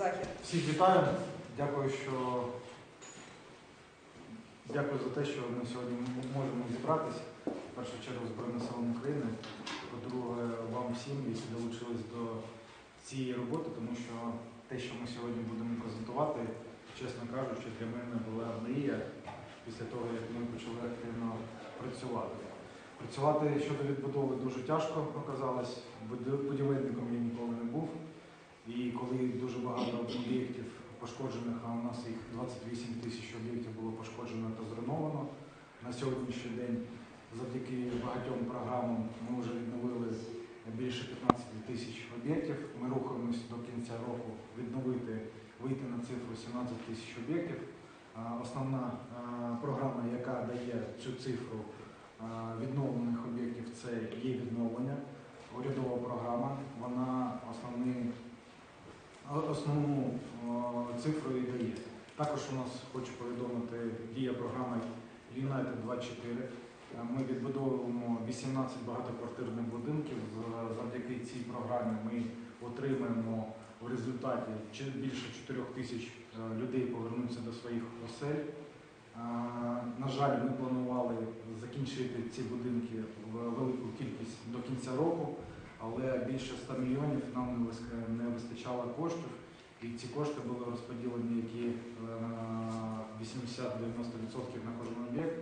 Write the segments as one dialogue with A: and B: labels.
A: захід.
B: Всіх вітаю. Дякую, що дякую за те, що ми сьогодні можемо зібратися. В першу чергу Збройним силам України. По-друге, вам всім, які долучились до цієї роботи, тому що те, що ми сьогодні будемо презентувати, чесно кажучи, для мене була мрія після того, як ми почали активно працювати. Працювати щодо відбудови дуже тяжко оказалось. Буд- Будівельником я ніколи не був. І коли дуже багато об'єктів пошкоджених, а у нас їх 28 тисяч об'єктів було пошкоджено та зруйновано. На сьогоднішній день завдяки багатьом програмам ми вже відновили більше 15 тисяч об'єктів. Ми рухаємось до кінця року відновити, вийти на цифру 17 тисяч об'єктів. Основна програма, яка дає цю цифру відновлених об'єктів, це є відновлення. Урядова програма, вона основний основну і дає. Також у нас хочу повідомити дія програми United 24. Е, Ми відбудовуємо 18 багатоквартирних будинків. Завдяки цій програмі ми отримаємо в результаті більше 4 тисяч е, людей повернуться до своїх осель. Е, На жаль, ми планували закінчити ці будинки в велику кількість до кінця року але більше 100 мільйонів нам не вистачало коштів, і ці кошти були розподілені, які е, 80-90% на кожен об'єкт,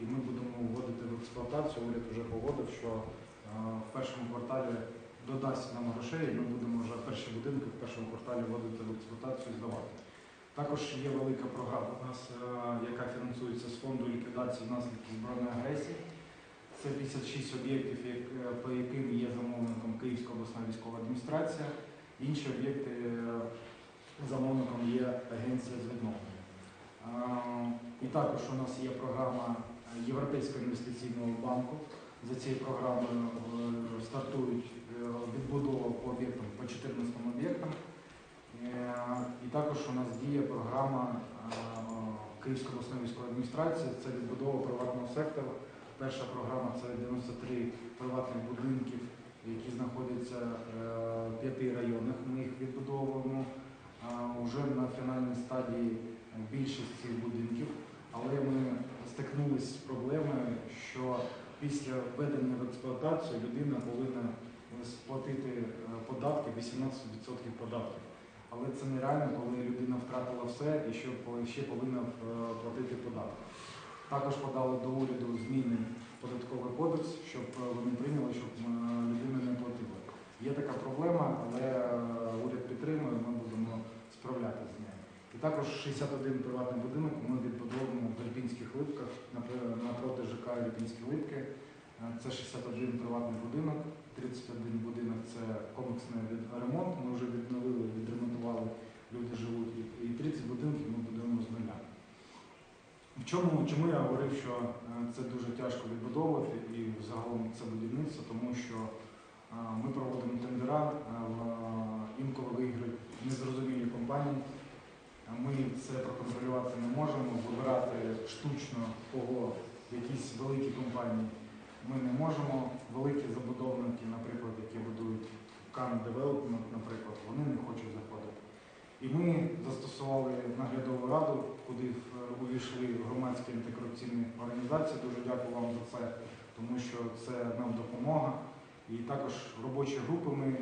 B: і ми будемо вводити в експлуатацію. Уряд вже погодив, що е, в першому кварталі додасть нам грошей, і ми будемо вже перші будинки в першому кварталі вводити в експлуатацію і здавати. Також є велика програма нас, е, яка фінансується з фонду ліквідації наслідків збройної агресії. Це 56 об'єктів, е, по яким є замовником Київська обласна військова адміністрація. Інші об'єкти е, замовником є агенція з відновлення. А, І також у нас є програма Європейського інвестиційного банку. За цією програмою е, стартують е, відбудова по об'єктам по 14 об'єктам. Е, І також у нас діє програма Київської обласної військової адміністрації. Це відбудова приватного сектору. Перша програма це 93 приватних будинків, які знаходяться в п'яти районах. Ми їх відбудовуємо. Уже на фінальній стадії більшість цих будинків, але ми стикнулися з проблемою, що після введення в експлуатацію людина повинна сплатити е, податки 18% податків. Але це нереально, коли людина втратила все і ще, повинна е, платити податки. Також подали до уряду зміни податковий кодекс, щоб е, вони прийняли, щоб людина не платила. Є така проблема, але уряд підтримує, ми будемо справлятися з нею. І також 61 приватний будинок ми відбудовуємо в липках напроти ЖК Ірпінські липки. Е, Це 61 приватний будинок, 31 будинок це комплексний ремонт. Ми вже відновили, відремонтували, люди живуть. І- І 30 будинків ми будуємо з нуля. В чому, чому я говорив, що е, це дуже тяжко відбудовувати і загалом це будівництво, тому що е, ми проводимо тендера, інколи виграють незрозумілі компанії. Е, Ми це проконтролювати не можемо, вибирати штучно кого якісь великі компанії ми не можемо. Великі забудовники, наприклад, які будують Кан Девелопмент, наприклад, вони не хочуть заходити. І ми застосували наглядову раду, куди е, увійшли громадські антикорупційні організації. Дуже дякую вам за це, тому що це нам допомога. І також робочі групи ми е,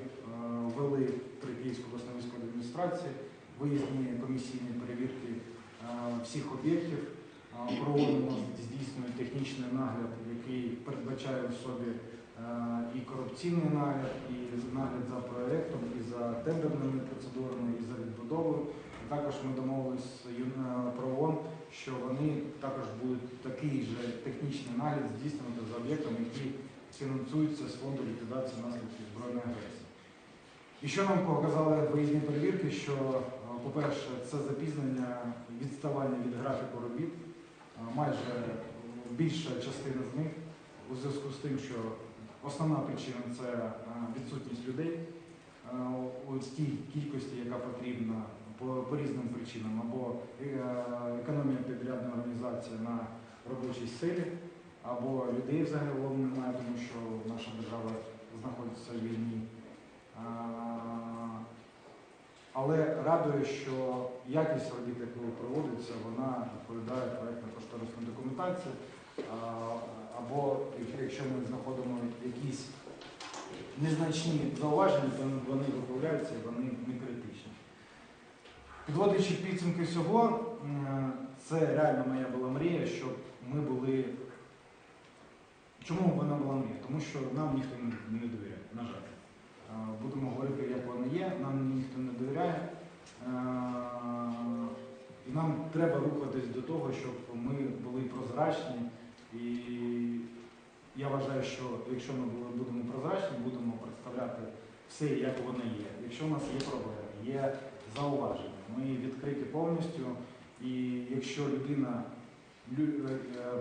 B: ввели при Київській обласній військовій адміністрації, виїзні комісійні перевірки е, всіх об'єктів. Е, Проводимо, здійснює технічний нагляд, який передбачає в собі е, і корупційний нагляд, і нагляд за проєктом, і за тендерними процедурами, і за відбудовою. Також ми домовилися з про ООН, що вони також будуть такий же технічний нагляд здійснювати за об'єктом, який фінансується з фонду ліквідації наслідків збройної агресії. І що нам показали виїзні перевірки, що, е, по-перше, це запізнення, відставання від графіку робіт. Майже більша частина з них у зв'язку з тим, що основна причина це відсутність людей у тій кількості, яка потрібна по, по різним причинам, або е, економія підрядної організації на робочій силі, або людей взагалі немає, тому що наша держава знаходиться в війні. А, Радує, що якість робіт, яка проводиться, вона відповідає проєктно-кошторисній документації. Або якщо ми знаходимо якісь незначні зауваження, то вони виправляються і вони не критичні. Підводячи підсумки всього, це реально моя була мрія, щоб ми були. Чому вона була мрія? Тому що нам ніхто не, довіряє, на жаль. Будемо говорити, як воно є, нам ніхто не довіряє. Е, І нам треба рухатись до того, щоб ми були прозрачні. І я вважаю, що якщо ми будемо прозрачні, будемо представляти все, як воно є. Якщо у нас є проблеми, є зауваження, ми відкриті повністю. І якщо людина, лю- е, е,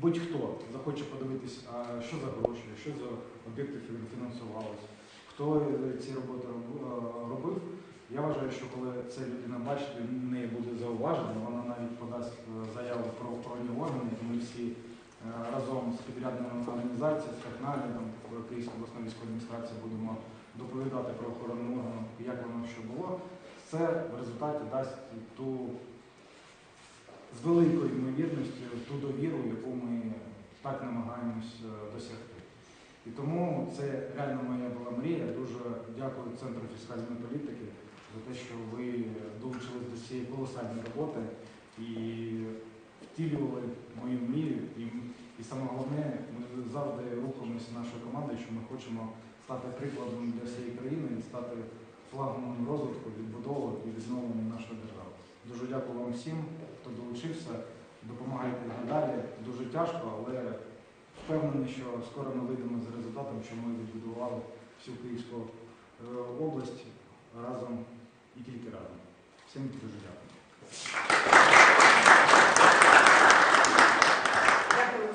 B: будь-хто захоче подивитись, що за гроші, що за об'єкти фін- фінансувалися, хто ці роботи робив, я вважаю, що коли це людина бачить, в неї буде зауваження, вона навіть подасть е, заяву про охоронні органи, і ми всі е, разом з підрядними організаціями, з Техналі, Київської обласної військової адміністрації будемо доповідати про охоронні органи, як воно що було. Це в результаті дасть ту з великою ймовірністю ту довіру, яку ми так намагаємось е, досягти. І тому це реально моя була мрія. Дуже дякую Центру фіскальної політики за те, що ви долучились до цієї колосальної роботи і втілювали мою мрію. І, і саме головне, ми завжди рухаємося нашою командою, що ми хочемо стати прикладом для всієї країни і стати флагманом розвитку, відбудови і відновлення нашої держави. Дуже дякую вам всім, хто долучився. Допомагайте надалі. Дуже тяжко, але впевнений, що скоро ми вийдемо з результатом, що ми відбудували всю Київську е, область разом і тільки разом. Всім дуже дякую.